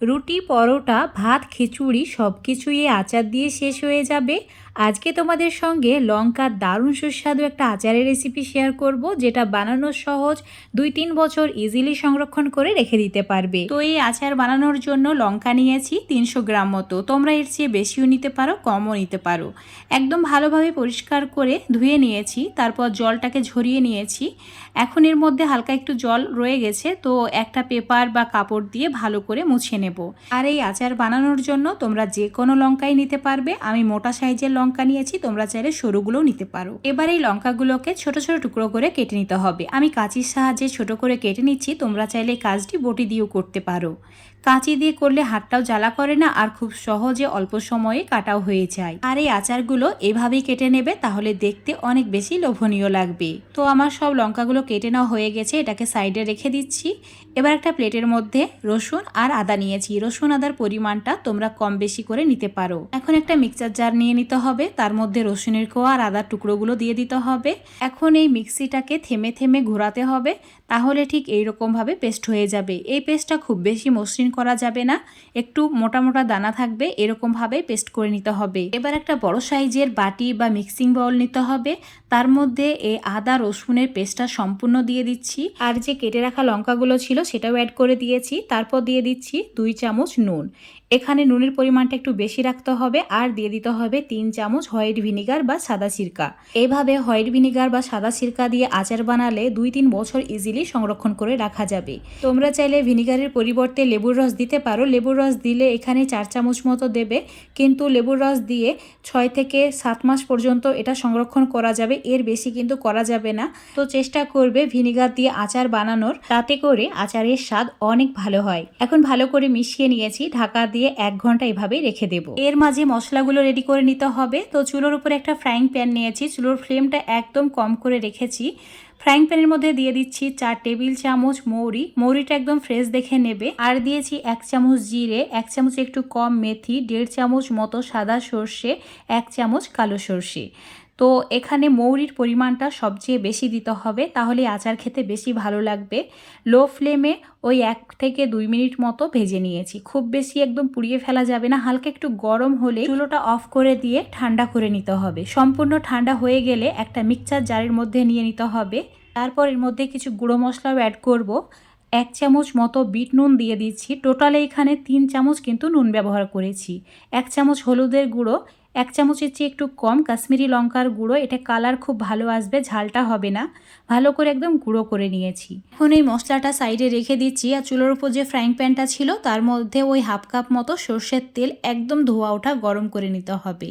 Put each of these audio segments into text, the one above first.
রুটি পরোটা ভাত খিচুড়ি সব কিছুই আচার দিয়ে শেষ হয়ে যাবে। আজকে তোমাদের সঙ্গে লঙ্কার দারুণ সুস্বাদু একটা আচারের রেসিপি শেয়ার করব, যেটা বানানো সহজ, দুই তিন বছর ইজিলি সংরক্ষণ করে রেখে দিতে পারবে। তো এই আচার বানানোর জন্য লঙ্কা নিয়েছি তিনশো গ্রাম মতো। তোমরা এর চেয়ে বেশিও নিতে পারো, কমও নিতে পারো। একদম ভালোভাবে পরিষ্কার করে ধুয়ে নিয়েছি, তারপর জলটাকে ঝরিয়ে নিয়েছি। এখন এর মধ্যে হালকা একটু জল রয়ে গেছে, তো একটা পেপার বা কাপড় দিয়ে ভালো করে মুছে নেব। আর এই আচার বানানোর জন্য তোমরা যে কোনো লঙ্কাই নিতে পারবে। আমি মোটা সাইজের লঙ্কা নিয়েছি, তোমরা চাইলে সরুগুলোও নিতে পারো। এবার এই লঙ্কাগুলোকে ছোট ছোট টুকরো করে কেটে নিতে হবে। আমি কাঁচির সাহায্যে ছোট করে কেটে নিচ্ছি, তোমরা চাইলে এই কাজটি বটি দিয়েও করতে পারো। কাঁচি দিয়ে করলে হাতটাও জ্বালা করে না আর খুব সহজে অল্প সময়ে কাটাও হয়ে যায়। আর এই আচারগুলো এভাবেই কেটে নেবে, তাহলে দেখতে অনেক বেশি লোভনীয় লাগবে। তো আমার সব লঙ্কাগুলো কেটে নেওয়া হয়ে গেছে, এটাকে সাইডে রেখে দিচ্ছি। এবার একটা প্লেটের মধ্যে রসুন আর আদা নিয়েছি। রসুন, আদার পরিমাণটা তোমরা কম বেশি করে নিতে পারো। এখন একটা মিক্সার জার নিয়ে নিতে হবে। তার মধ্যে রসুনের কোয়া আর আদার টুকরোগুলো দিয়ে দিতে হবে। এখন এই মিক্সিটাকে থেমে থেমে ঘোরাতে হবে, তাহলে ঠিক এইরকমভাবে পেস্ট হয়ে যাবে। এই পেস্টটা খুব বেশি মসৃণ করা যাবে না, একটু মোটা মোটা দানা থাকবে এরকমভাবে পেস্ট করে নিতে হবে। এবার একটা বড় সাইজের বাটি বা মিক্সিং বাউল নিতে হবে, তার মধ্যে এই আদা, রসুনের পেস্টটা সম্পূর্ণ দিয়ে দিচ্ছি। আর যে কেটে রাখা লঙ্কাগুলো ছিল, সেটাও অ্যাড করে দিয়েছি। তারপর দিয়ে দিচ্ছি দুই চামচ নুন। এখানে নুনের পরিমাণটা একটু বেশি রাখতে হবে আর দিয়ে দিতে হবে তিন চামচ হোয়াইট ভিনিগার বা সাদা সিরকা। এভাবে হোয়াইট ভিনিগার বা সাদা সিরকা দিয়ে আচার বানালে দুই তিন বছর ইজিলি সংরক্ষণ করে রাখা যাবে। তোমরা চাইলে ভিনিগারের পরিবর্তে লেবুর রস দিতে পারো। লেবুর রস দিলে এখানে চার চামচ মতো দেবে, কিন্তু লেবুর রস দিয়ে ছয় থেকে সাত মাস পর্যন্ত এটা সংরক্ষণ করা যাবে। এর বেশি কিন্তু করা যাবে না। তো চেষ্টা করবে ভিনিগার দিয়ে আচার বানানোর। তাতে করে আচারের স্বাদ অনেক ভালো হয়। এখন ভালো করে মিশিয়ে নিয়েছি। ঢাকা দিয়ে এক ঘণ্টা এভাবেই রেখে দেবো। এর মাঝে মশলাগুলো রেডি করে নিতে হবে। তো চুলোর উপরে একটা ফ্রাইং প্যান নিয়েছি। চুলোর ফ্লেমটা একদম কম করে রেখেছি। ফ্রাইং প্যানের মধ্যে দিয়ে দিচ্ছি চার টেবিল চামচ মৌরি। মৌরিটা একদম ফ্রেশ দেখে নেবে। আর দিয়েছি এক চামচ জিরে, এক চামচ একটু কম মেথি, দেড় চামচ মতো সাদা সর্ষে, এক চামচ কালো সর্ষে। তো এখানে মৌরির পরিমাণটা সবচেয়ে বেশি দিতে হবে, তাহলে আচার খেতে বেশি ভালো লাগবে। লো ফ্লেমে ওই এক থেকে দুই মিনিট মতো ভেজে নিয়েছি। খুব বেশি একদম পুড়িয়ে ফেলা যাবে না, হালকা একটু গরম হলে চুলোটা অফ করে দিয়ে ঠান্ডা করে নিতে হবে। সম্পূর্ণ ঠান্ডা হয়ে গেলে একটা মিক্সচার জারের মধ্যে নিয়ে নিতে হবে। তারপর এর মধ্যে কিছু গুঁড়ো মশলাও অ্যাড করব। এক চামচ মতো বিট নুন দিয়ে দিচ্ছি। টোটালে এখানে তিন চামচ কিন্তু নুন ব্যবহার করেছি। এক চামচ হলুদের গুঁড়ো এক চামচের চেয়ে একটু কম কাশ্মীরি লঙ্কার গুঁড়ো, এটা কালার খুব ভালো আসবে, ঝালটা হবে না। ভালো করে একদম গুঁড়ো করে নিয়েছি। এখন এই মশলাটা সাইডে রেখে দিচ্ছি, আর চুলোর উপর যে ফ্রাইং প্যানটা ছিল, তার মধ্যে ওই হাফ কাপ মতো সর্ষের তেল একদম ধোয়া ওঠা গরম করে নিতে হবে।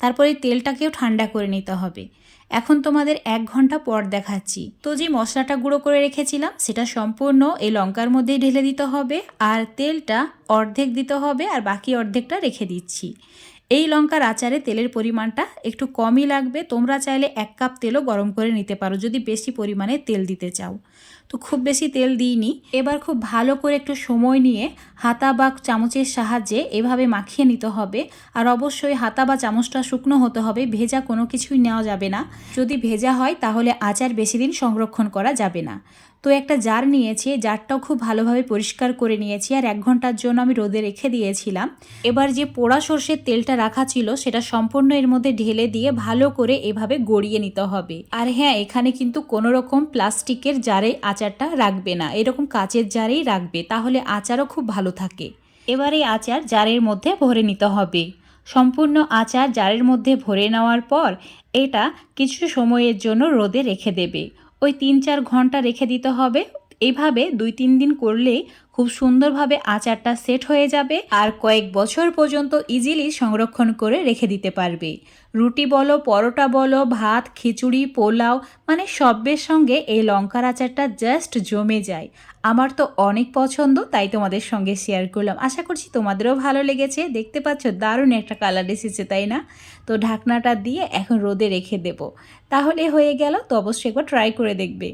তারপরে তেলটাকেও ঠান্ডা করে নিতে হবে। এখন তোমাদের এক ঘণ্টা পর দেখাচ্ছি। তো যে মশলাটা গুঁড়ো করে রেখেছিলাম, সেটা সম্পূর্ণ এই লঙ্কার মধ্যেই ঢেলে দিতে হবে, আর তেলটা অর্ধেক দিতে হবে, আর বাকি অর্ধেকটা রেখে দিচ্ছি। এই লঙ্কার আচারে তেলের পরিমাণটা একটু কমই লাগবে। তোমরা চাইলে এক কাপ তেলও গরম করে নিতে পারো, যদি বেশি পরিমাণে তেল দিতে চাও। তো খুব বেশি তেল দিইনি। এবার খুব ভালো করে একটু সময় নিয়ে হাতা বা চামচের সাহায্যে এভাবে মাখিয়ে নিতে হবে। আর অবশ্যই হাতা বা চামচটা শুকনো হতে হবে, ভেজা কোনো কিছুই নেওয়া যাবে না। যদি ভেজা হয় তাহলে আচার বেশি দিন সংরক্ষণ করা যাবে না। তো একটা জার নিয়েছি জারটাও খুব ভালোভাবে পরিষ্কার করে নিয়েছি আর এক ঘণ্টার জন্য আমি রোদে রেখে দিয়েছিলাম। এবার যে পোড়া সর্ষের তেলটা রাখা ছিল সেটা সম্পূর্ণ এর মধ্যে ঢেলে দিয়ে ভালো করে এভাবে গড়িয়ে নিতে হবে। আর হ্যাঁ এখানে কিন্তু কোনো রকম প্লাস্টিকের জারে আচারটা রাখবে না, এরকম কাচের জারেই রাখবে, তাহলে আচারও খুব ভালো থাকে। এবার এই আচার জারের মধ্যে ভরে নিতে হবে। সম্পূর্ণ আচার জারের মধ্যে ভরে নেওয়ার পর এটা কিছু সময়ের জন্য রোদে রেখে দেবে। ওই তিন চার ঘণ্টা রেখে দিতে হবে। এইভাবে দুই তিন দিন করলেই খুব সুন্দরভাবে আচারটা সেট হয়ে যাবে আর কয়েক বছর পর্যন্ত ইজিলি সংরক্ষণ করে রেখে দিতে পারবে। রুটি বলো, পরোটা বলো, ভাত, খিচুড়ি, পোলাও মানে সবের সঙ্গে এই লঙ্কার আচারটা জাস্ট জমে যায়। আমার তো অনেক পছন্দ, তাই তোমাদের সঙ্গে শেয়ার করলাম। আশা করছি তোমাদেরও ভালো লেগেছে। দেখতে পাচ্ছ, দারুণ একটা কালার এসেছে, তাই না? তো ঢাকনাটা দিয়ে এখন রোদে রেখে দেব। তাহলে হয়ে গেল, তো অবশ্যই একবার ট্রাই করে দেখবে।